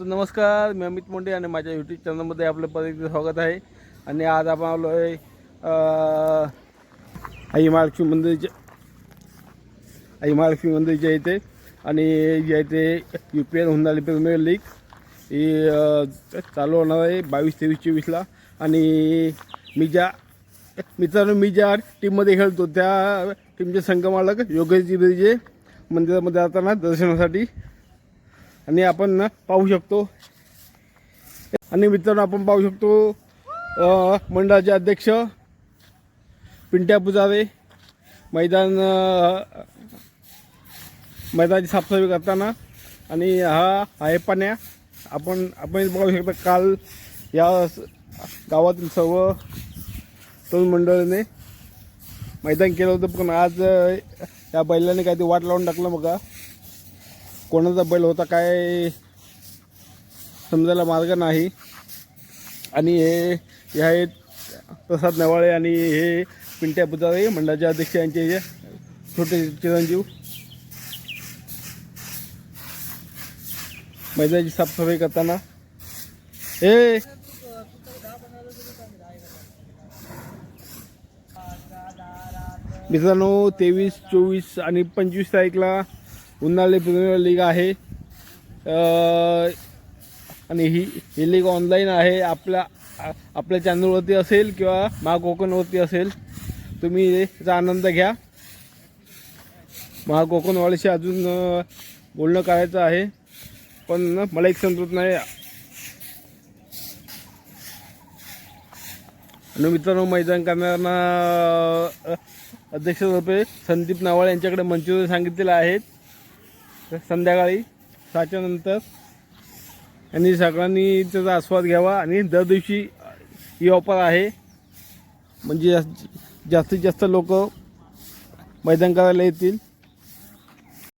तर नमस्कार मी अमित मोंडे आणि माझ्या यूट्यूब चॅनलमध्ये आपलं परत स्वागत आहे. आणि आज आपण आलो आहे आई महालक्ष्मी मंदिरच्या आई महालक्ष्मी मंदिरच्या इथे. आणि जे इथे U P L Hundali premier league ही चालू होणार आहे बावीस तेवीस चोवीसला. आणि मी ज्या मित्रांनो मी ज्या टीममध्ये खेळतो त्या टीमचे संघमालक योगेशजी बिरजे मंदिरामध्ये जाताना दर्शनासाठी आणि आपण ना पाहू शकतो. आणि मित्रांनो आपण पाहू शकतो मंडळाचे अध्यक्ष पिंट्या पुजारे मैदान मैदानाची साफसफाई करताना आणि हा आहे पाण्या. आपण आपण पाहू शकतो काल या गावातील सर्व तरुण मंडळीने मैदान केलं होतं पण आज या बैलाने काहीतरी वाट लावून टाकलं बघा. कोणाचा बैल होता काय समजायला मार्ग नाही. आणि हे हे आहेत प्रसाद नवाळे आणि हे पिंट्या बुजारे मंडळाचे अध्यक्ष यांचे हे छोटे चिरंजीव. मैदानाची साफसफाई करताना. हे! मित्रांनो तेवीस चोवीस आणि पंचवीस तारीखला उन्हाळी प्रीमियर लीग आहे. आणि ही ही लीग ऑनलाईन आहे. आपल्या आपल्या चॅनलवरती असेल किंवा महा कोकणवरती असेल तुम्ही याचा आनंद घ्या. महा कोकणवाल्याशी अजून बोलणं करायचं आहे. पण मला एक समजत नाही. आणि मित्रांनो मैदान करणाऱ्यांना अध्यक्ष अध्यक्षरूपे संदीप नावाळ यांच्याकडे मंचुरियन सांगितलेलं आहेत संध्याकाळी सहाच्या नंतर. आणि सगळ्यांनी त्याचा आस्वाद घ्यावा. आणि दर दिवशी ही ऑफर आहे. म्हणजे जास्तीत जास्त लोक मैदान करायला येतील.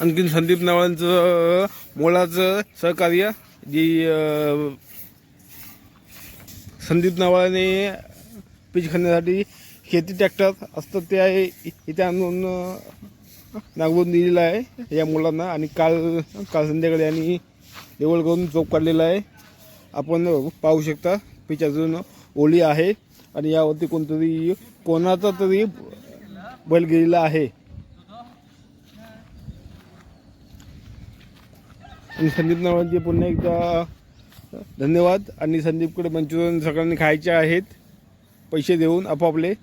आणखीन संदीप नावाळांचं मोलाचं सहकार्य जी संदीप नावाने पीच खाण्यासाठी शेती ट्रॅक्टर असतं ते आहे इथे आणून नागवून दिलेला आहे. या मुलांना आणि काल काल संध्याकाळी आणि देवळ करून चोप काढलेला आहे. आपण पाहू शकता पीच अजून ओली आहे आणि यावरती कोणतरी कोणाचा तरी बैल गेलेला आहे. आणि संदीप नावांचे पुन्हा एकदा धन्यवाद. आणि संदीपकडे मंचुरियन सगळ्यांनी खायचे आहेत. पैसे देऊन आपापले.